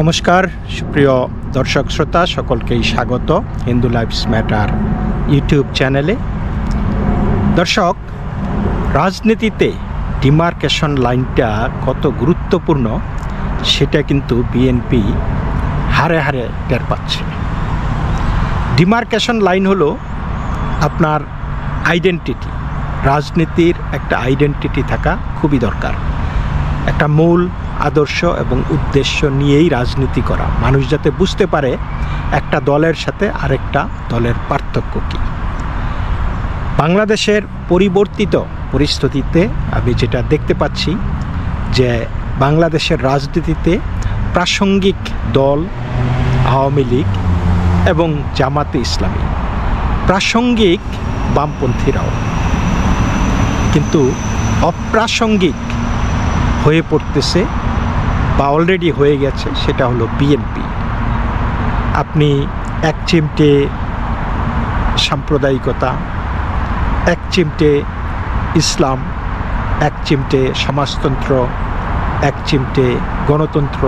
নমস্কার, সুপ্রিয় দর্শক শ্রোতা, সকলকেই স্বাগত হিন্দু লাইফস ম্যাটার ইউটিউব চ্যানেলে। দর্শক, রাজনীতিতে ডিমার্কেশন লাইনটা কত গুরুত্বপূর্ণ, সেটা কিন্তু বিএনপি হারে হারে টের পাচ্ছে। ডিমার্কেশন লাইন হলো আপনার আইডেন্টিটি, রাজনীতির একটা আইডেন্টিটি থাকা খুবই দরকার। একটা মূল আদর্শ এবং উদ্দেশ্য নিয়েই রাজনীতি করা। মানুষ যাতে বুঝতে পারে একটা দলের সাথে আরেকটা দলের পার্থক্য কী। বাংলাদেশের পরিবর্তিত পরিস্থিতিতে আমি যেটা দেখতে পাচ্ছি যে বাংলাদেশের রাজনীতিতে প্রাসঙ্গিক দল, আওয়ামী লীগ এবং জামাতে ইসলামী প্রাসঙ্গিক বামপন্থীরাও। কিন্তু অপ্রাসঙ্গিক হয়ে পড়তেছে বা অলরেডি হয়ে গেছে, সেটা হলো বিএনপি আপনি এক চিমটে সাম্প্রদায়িকতা, এক চিমটে ইসলাম, এক চিমটে সমাজতন্ত্র, এক চিমটে গণতন্ত্র,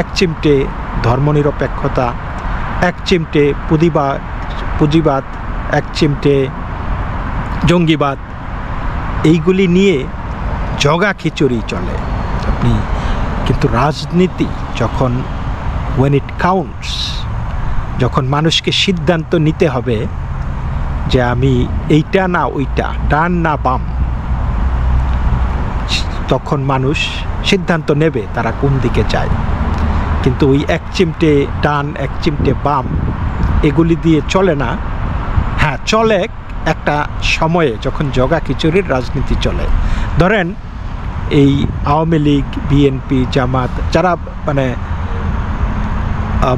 এক চিমটে ধর্মনিরপেক্ষতা, এক চিমটে পুঁজিবাদ পুঁজিবাদ, এক চিমটে জঙ্গিবাদ, এইগুলি নিয়ে জগা খিচুড়ি চলে। আপনি কিন্তু রাজনীতি যখন ওয়েন ইট কাউন্টস যখন মানুষকে সিদ্ধান্ত নিতে হবে যে আমি এইটা না ওইটা, ডান না বাম, তখন মানুষ সিদ্ধান্ত নেবে তারা কোন দিকে যায়। কিন্তু ওই এক চিমটে ডান, এক চিমটে বাম, এগুলি দিয়ে চলে না। হ্যাঁ চলে একটা সময়ে যখন জগা খিচুড়ির রাজনীতি চলে। ধরেন এই আওয়ামী লীগ বিএনপি জামাত, যারা মানে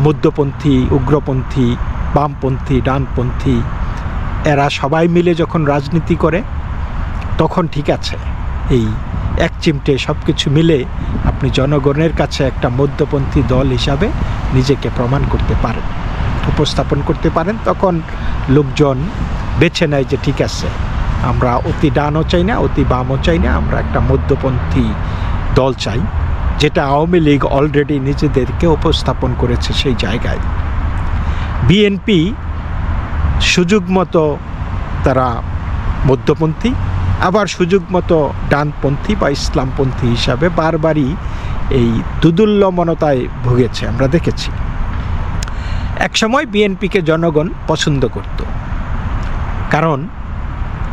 মধ্যপন্থী, উগ্রপন্থী, বামপন্থী, ডানপন্থী, এরা সবাই মিলে যখন রাজনীতি করে, তখন ঠিক আছে। এই এক চিমটে সব কিছু মিলে আপনি জনগণের কাছে একটা মধ্যপন্থী দল হিসাবে নিজেকে প্রমাণ করতে পারেন, উপস্থাপন করতে পারেন, তখন লোকজন বেছে নেয় যে ঠিক আছে। আমরা অতি ডানও চাই না, অতি বামও চাই না, আমরা একটা মধ্যপন্থী দল চাই, যেটা আওয়ামী লীগ অলরেডি নিজেদেরকে উপস্থাপন করেছে সেই জায়গায়। বিএনপি সুযোগ মতো তারা মধ্যপন্থী, আবার সুযোগ মতো ডানপন্থী বা ইসলামপন্থী হিসাবে বারবারই এই দুদুল্যমনতায় ভুগেছে, আমরা দেখেছি। একসময় বিএনপিকে জনগণ পছন্দ করত, কারণ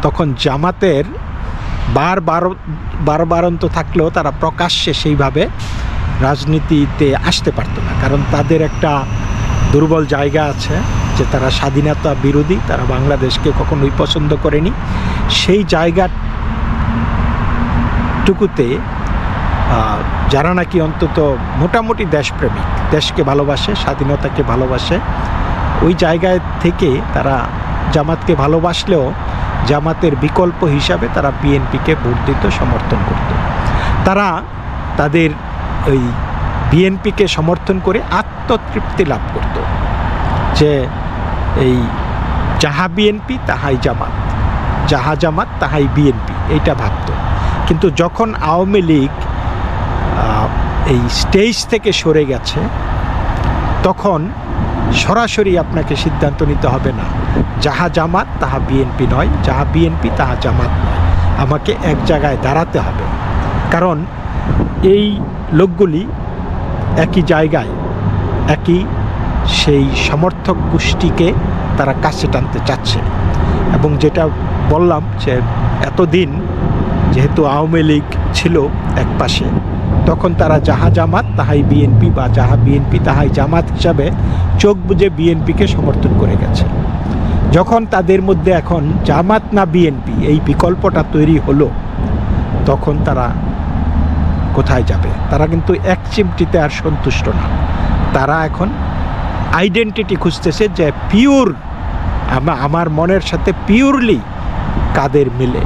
তখন জামাতের বার বারো বারবারন্ত থাকলেও তারা প্রকাশ্যে সেইভাবে রাজনীতিতে আসতে পারতো না। কারণ তাদের একটা দুর্বল জায়গা আছে যে তারা স্বাধীনতা বিরোধী, তারা বাংলাদেশকে কখনোই পছন্দ করেনি। সেই জায়গাটুকুতে যারা নাকি অন্তত মোটামুটি দেশপ্রেমিক, দেশকে ভালোবাসে, স্বাধীনতাকে ভালোবাসে, ওই জায়গায় থেকে তারা জামাতকে ভালোবাসলেও জামাতের বিকল্প হিসাবে তারা বিএনপিকে ভোট দিত সমর্থন করত। তারা তাদের ওই বিএনপিকে সমর্থন করে আত্মতৃপ্তি লাভ করত যে এই যাহা বিএনপি, তাহাই জামাত। যাহা জামাত, তাহাই বিএনপি, এইটা ভাবত। কিন্তু যখন আওয়ামী লীগ এই স্টেজ থেকে সরে গেছে, তখন সরাসরি আপনাকে সিদ্ধান্ত নিতে হবে না। যাহা জামাত, তাহা বিএনপি নয়। যাহা বিএনপি, তাহা জামাত নয়। আমাকে এক জায়গায় দাঁড়াতে হবে। কারণ এই লোকগুলি একই জায়গায়, একই সেই সমর্থক গোষ্ঠীকে তারা কাছে টানতে চাচ্ছে। এবং যেটা বললাম যে এতদিন যেহেতু আওয়ামী লীগ ছিল এক পাশে, তখন তারা যাহা জামাত, তাহাই বিএনপি বা যাহা বিএনপি, তাহাই জামাত হিসাবে চোখ বুঝে বিএনপিকে সমর্থন করে গেছে। যখন তাদের মধ্যে এখন জামাত না বিএনপি এই বিকল্পটা তৈরি হলো, তখন তারা কোথায় যাবে? তারা কিন্তু এক চিমটিতে আর সন্তুষ্ট না। তারা এখন আইডেন্টিটি খুঁজতেছে যে পিওর আমার মনের সাথে পিওরলি কাদের মিলে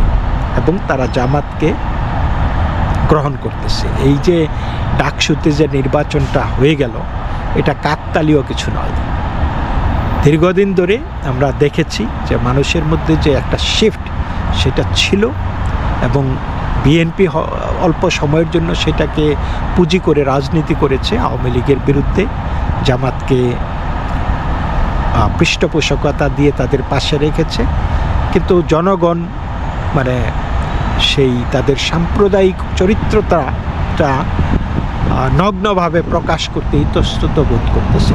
এবং তারা জামাতকে গ্রহণ করতেছে। এই যে ডাকসুতে যে নির্বাচনটা হয়ে গেল এটা কাকতালীয় কিছু নয়। দীর্ঘদিন ধরে আমরা দেখেছি যে মানুষের মধ্যে যে একটা শিফট সেটা ছিল এবং বিএনপি অল্প সময়ের জন্য সেটাকে পুঁজি করে রাজনীতি করেছে আওয়ামী লীগের বিরুদ্ধে। জামাতকে পৃষ্ঠপোষকতা দিয়ে তাদের পাশে রেখেছে। কিন্তু জনগণ মানে সেই তাদের সাম্প্রদায়িক চরিত্রতাটা নগ্নভাবে প্রকাশ করতে ইতস্তত বোধ করতেছে।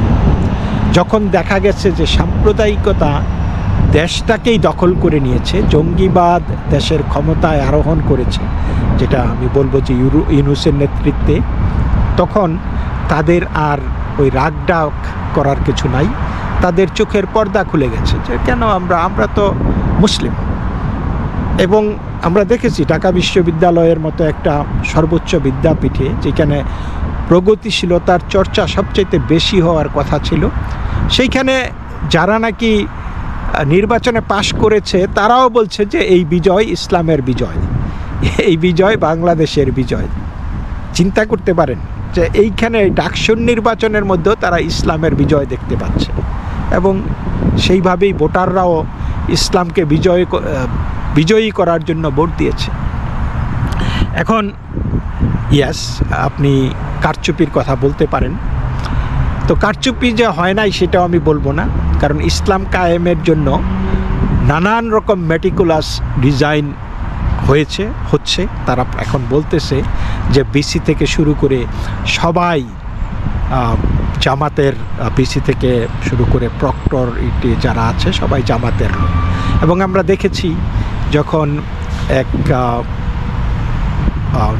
যখন দেখা গেছে যে সাম্প্রদায়িকতা দেশটাকেই দখল করে নিয়েছে, জঙ্গিবাদ দেশের ক্ষমতায় আরোহণ করেছে, যেটা আমি বলব যে ইউরো, ইউনুসের নেতৃত্বে, তখন তাদের আর ওই রাগ ডাক করার কিছু নাই। তাদের চোখের পর্দা খুলে গেছে যে কেন আমরা আমরা তো মুসলিম। এবং আমরা দেখেছি ঢাকা বিশ্ববিদ্যালয়ের মতো একটা সর্বোচ্চ বিদ্যাপীঠে যেখানে প্রগতিশীলতার চর্চা সবচাইতে বেশি হওয়ার কথা ছিল। সেইখানে যারা নাকি নির্বাচনে পাশ করেছে, তারাও বলছে যে এই বিজয় ইসলামের বিজয়, এই বিজয় বাংলাদেশের বিজয়। চিন্তা করতে পারেন যে এইখানে ডাকসুর নির্বাচনের মধ্যেও তারা ইসলামের বিজয় দেখতে পাচ্ছে। এবং সেইভাবেই ভোটাররাও ইসলামকে বিজয় বিজয়ী করার জন্য ভোট দিয়েছে। এখন ইয়াস আপনি কারচুপির কথা বলতে পারেন। তো কারচুপি যে হয় নাই সেটাও আমি বলব না, কারণ ইসলাম কায়েমের জন্য নানান রকম মেটিকুলাস ডিজাইন হয়েছে, হচ্ছে, তারা এখন বলতেছে যে বিসি থেকে শুরু করে সবাই জামাতের বিসি থেকে শুরু করে প্রক্টর, ইটি, যারা আছে, সবাই জামাতের এবং আমরা দেখেছি যখন এক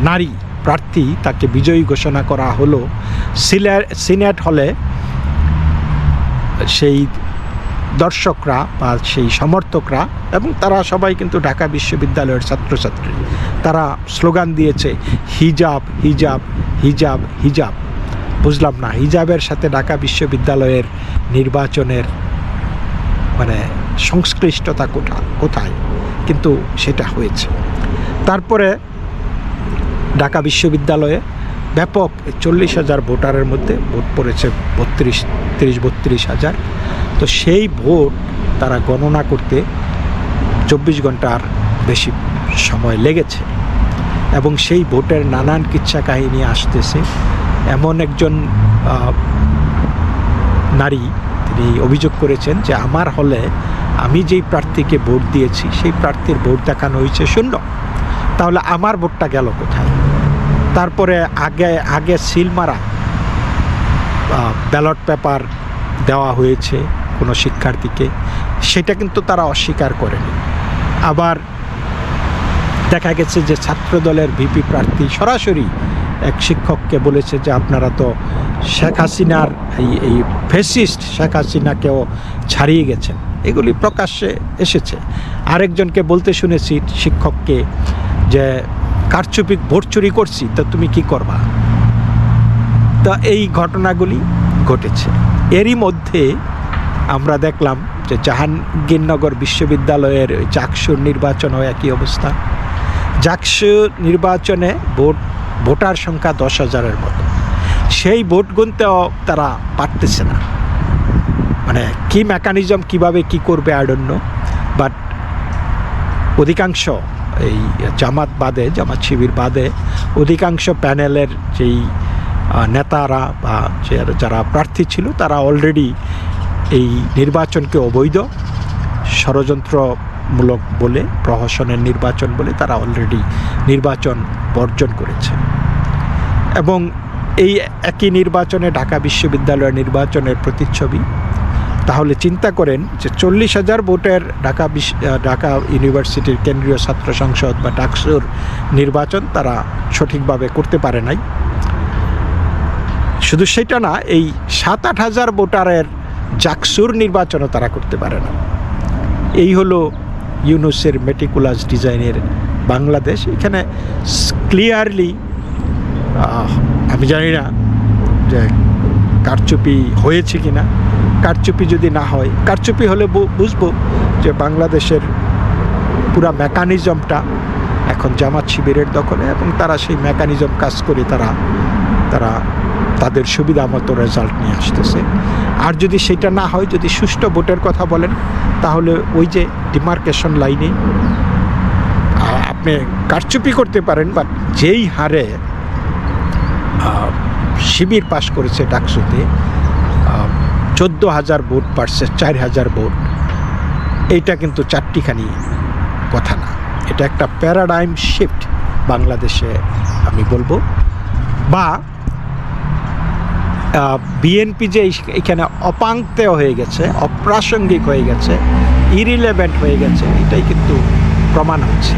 নারী প্রার্থী তাকে বিজয়ী ঘোষণা করা হলো সিনেট হলে সেই দর্শকরা বা সেই সমর্থকরা এবং তারা সবাই কিন্তু ঢাকা বিশ্ববিদ্যালয়ের ছাত্রছাত্রী, তারা স্লোগান দিয়েছে, হিজাব হিজাব হিজাব হিজাব। বুঝলাম না, হিজাবের সাথে ঢাকা বিশ্ববিদ্যালয়ের নির্বাচনের মানে সংশ্লিষ্টতা কোথা, কোথায়? কিন্তু সেটা হয়েছে। তারপরে ঢাকা বিশ্ববিদ্যালয়ে ব্যাপক চল্লিশ হাজার ভোটারের মধ্যে ভোট পড়েছে বত্রিশ, তিরিশ, বত্রিশ হাজার। তো সেই ভোট তারা গণনা করতে চব্বিশ ঘণ্টার বেশি সময় লেগেছে। এবং সেই ভোটের নানান কিচ্ছা কাহিনী আসতেছে। এমন একজন নারী তিনি অভিযোগ করেছেন যে আমার হলে আমি যেই প্রার্থীকে ভোট দিয়েছি, সেই প্রার্থীর ভোট দেখানো হয়েছে শূন্য। তাহলে আমার ভোটটা গেল কোথায়? তারপরে আগে আগে সিল মারা ব্যালট পেপার দেওয়া হয়েছে কোনো শিক্ষার্থীকে। সেটা কিন্তু তারা অস্বীকার করেনি। আবার দেখা গেছে যে ছাত্রদলের ভিপি প্রার্থী সরাসরি এক শিক্ষককে বলেছে যে আপনারা তো শেখ হাসিনার এই এই ফেসিস্ট শেখ হাসিনাকেও ছাড়িয়ে গেছেন। এগুলি প্রকাশ্যে এসেছে। আরেকজনকে বলতে শুনেছি শিক্ষককে যে, কারচুপি ভোট চুরি করছি, তা তুমি কি করবা? তা এই ঘটনাগুলি ঘটেছে। এরই মধ্যে আমরা দেখলাম যে জাহাঙ্গীরনগর বিশ্ববিদ্যালয়ের জাকসুর নির্বাচনও একই অবস্থা। জাকসু নির্বাচনে ভোট, ভোটার সংখ্যা দশ হাজারের মতো। সেই ভোট গুনতেও তারা পারতেছে না। মানে কি মেকানিজম কীভাবে কি করবে আডন্য বাট অধিকাংশ এই জামাত বাদে, জামাত শিবির বাদে, অধিকাংশ প্যানেলের যেই নেতারা বা যারা প্রার্থী ছিল, তারা অলরেডি এই নির্বাচনকে অবৈধ, ষড়যন্ত্রমূলক বলে, প্রহসনের নির্বাচন বলে তারা অলরেডি নির্বাচন বর্জন করেছে। এবং এই একই নির্বাচনে ঢাকা বিশ্ববিদ্যালয়ের নির্বাচনের প্রতিচ্ছবি। তাহলে চিন্তা করেন যে চল্লিশ হাজার ভোটের ঢাকা ঢাকা ইউনিভার্সিটির কেন্দ্রীয় ছাত্র সংসদ বা ডাকসুর নির্বাচন তারা সঠিকভাবে করতে পারে নাই। শুধু সেটা না, এই সাত আট হাজার ভোটারের জাকসুর নির্বাচনও তারা করতে পারে না। এই হলো ইউনুসের মেটিকুলাস ডিজাইনের বাংলাদেশ। এখানে ক্লিয়ারলি আমি জানি না যে কারচুপি হয়েছে কি না কারচুপি যদি না হয়, কারচুপি হলে বুঝব যে বাংলাদেশের পুরা মেকানিজমটা এখন জামাত শিবিরের দখলে এবং তারা সেই মেকানিজম কাজ করে তারা তারা তাদের সুবিধা মতো রেজাল্ট নিয়ে আসতেছে। আর যদি সেটা না হয়, যদি সুষ্ঠু ভোটের কথা বলেন, তাহলে ওই যে ডিমার্কেশন লাইনে আপনি কারচুপি করতে পারেন বাট যেই হারে শিবির পাশ করেছে ডাকসুতে চোদ্দ হাজার ভোট পারছে, চার হাজার ভোট। এইটা কিন্তু চারটিখানি কথা না। এটা একটা প্যারাডাইম শিফট বাংলাদেশে আমি বলব। বা বিএনপি যে এখানে অপাঙ্ক্তেয় হয়ে গেছে, অপ্রাসঙ্গিক হয়ে গেছে ইরিলেভেন্ট হয়ে গেছে, এটাই কিন্তু প্রমাণ হচ্ছে।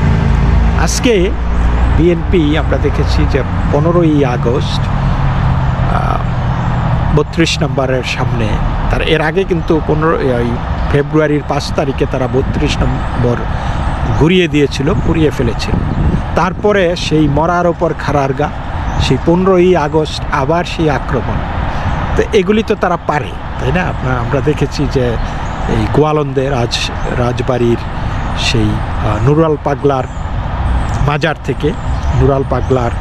আজকে বিএনপি আমরা দেখেছি যে পনেরোই আগস্ট বত্রিশ নম্বরের সামনে তার এর আগে কিন্তু পনেরো ওই ফেব্রুয়ারির পাঁচ তারিখে তারা বত্রিশ নম্বর ঘুরিয়ে দিয়েছিল, পুড়িয়ে ফেলেছিল। তারপরে সেই মরার ওপর খাড়ার গা সেই পনেরোই আগস্ট আবার সেই আক্রমণ। তো এগুলি তো তারা পারে, তাই না? আপনার আমরা দেখেছি যে এই গোয়ালন্দে রাজ, রাজবাড়ির সেই নুরাল পাগলার মাজার থেকে নুরাল পাগলার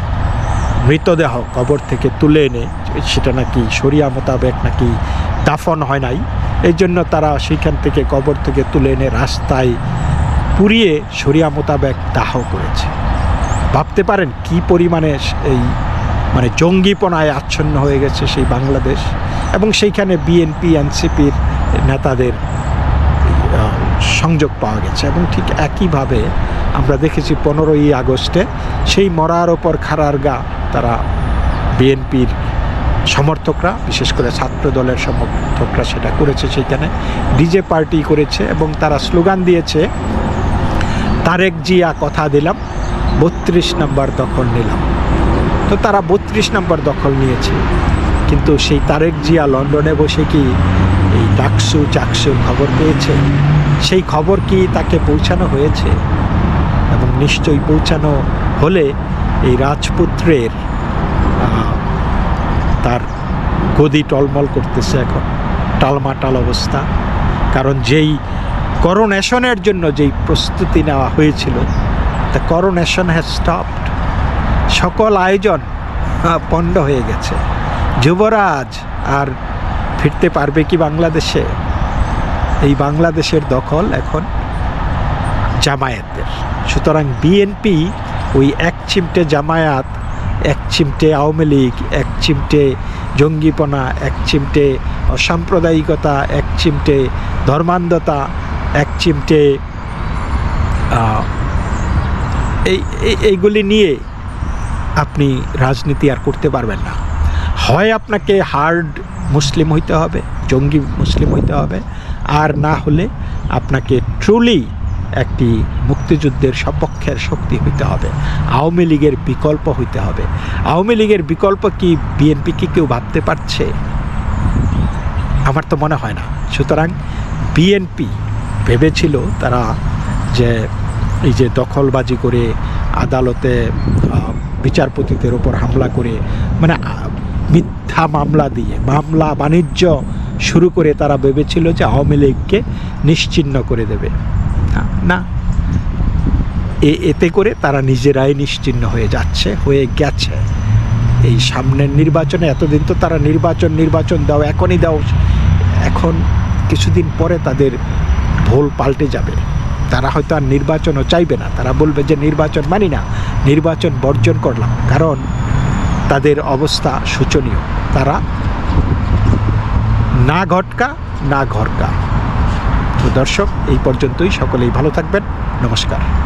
মৃতদেহ কবর থেকে তুলে এনে সেটা নাকি সরিয়া মোতাবেক নাকি দাফন হয় নাই। এই জন্য তারা সেইখান থেকে কবর থেকে তুলে এনে রাস্তায় পুড়িয়ে সরিয়া মোতাবেক দাহ করেছে। ভাবতে পারেন কি পরিমাণে এই মানে জঙ্গিপনায় আচ্ছন্ন হয়ে গেছে সেই বাংলাদেশ এবং সেইখানে বিএনপি, এনসিপির নেতাদের সংযোগ পাওয়া গেছে এবং ঠিক একইভাবে আমরা দেখেছি পনেরোই আগস্টে সেই মরার ওপর খাড়ার গা তারা বিএনপির সমর্থকরা, বিশেষ করে ছাত্র দলের সমর্থকরা সেটা করেছে সেইখানে ডিজে পার্টি করেছে এবং তারা স্লোগান দিয়েছে, তারেক জিয়া কথা দিলাম, বত্রিশ নম্বর দখল নিলাম। তো তারা বত্রিশ নম্বর দখল নিয়েছে। কিন্তু সেই তারেক জিয়া লন্ডনে বসে কি এই ডাকসু চাকসু খবর পেয়েছে? সেই খবর কি তাকে পৌঁছানো হয়েছে? এবং নিশ্চয়ই পৌঁছানো হলে এই রাজপুত্রের তার গদি টলমল করতেছে এখন, টালমাটাল অবস্থা। কারণ যেই করোনেশনের জন্য যেই প্রস্তুতি নেওয়া হয়েছিল দ্য করোনেশন হ্যাজ স্টপড সকল আয়োজন পণ্ড হয়ে গেছে। যুবরাজ আর ফিরতে পারবে কি বাংলাদেশে? এই বাংলাদেশের দখল এখন জামায়াতের। সুতরাং বিএনপি ওই এক চিমটে জামায়াত, এক চিমটে আওয়ামী লীগ, এক চিমটে জঙ্গিপনা, এক চিমটে অসাম্প্রদায়িকতা, এক চিমটে ধর্মান্ধতা, এক চিমটে এই, এই- এইগুলি নিয়ে আপনি রাজনীতি আর করতে পারবেন না। হয় আপনাকে হার্ড মুসলিম হইতে হবে, জঙ্গি মুসলিম হইতে হবে আর না হলে আপনাকে ট্রুলি একটি মুক্তিযুদ্ধের সপক্ষের শক্তি হইতে হবে। আওয়ামী লীগের বিকল্প হইতে হবে। আওয়ামী লীগের বিকল্প কি বিএনপি কি কেউ ভাবতে পারছে? আমার তো মনে হয় না। সুতরাং বিএনপি ভেবেছিল তারা যে এই যে দখলবাজি করে আদালতে বিচারপতিদের ওপর হামলা করে মানে মিথ্যা মামলা দিয়ে, মামলা বাণিজ্য শুরু করে তারা ভেবেছিল যে আওয়ামী লীগকে নিশ্চিহ্ন করে দেবে। না, এতে করে তারা নিজেরাই নিশ্চিহ্ন হয়ে যাচ্ছে হয়ে গেছে। এই সামনের নির্বাচনে এতদিন তো তারা নির্বাচন নির্বাচন দাও এখনই দাও এখন কিছুদিন পরে তাদের ভোল পাল্টে যাবে। তারা হয়তো আর নির্বাচনও চাইবে না। তারা বলবে যে নির্বাচন মানি না নির্বাচন বর্জন করলাম। কারণ তাদের অবস্থা শোচনীয়। তারা না ঘটকা না ঘরকা। তো দর্শক এই পর্যন্তই। সকলেই ভালো থাকবেন। নমস্কার।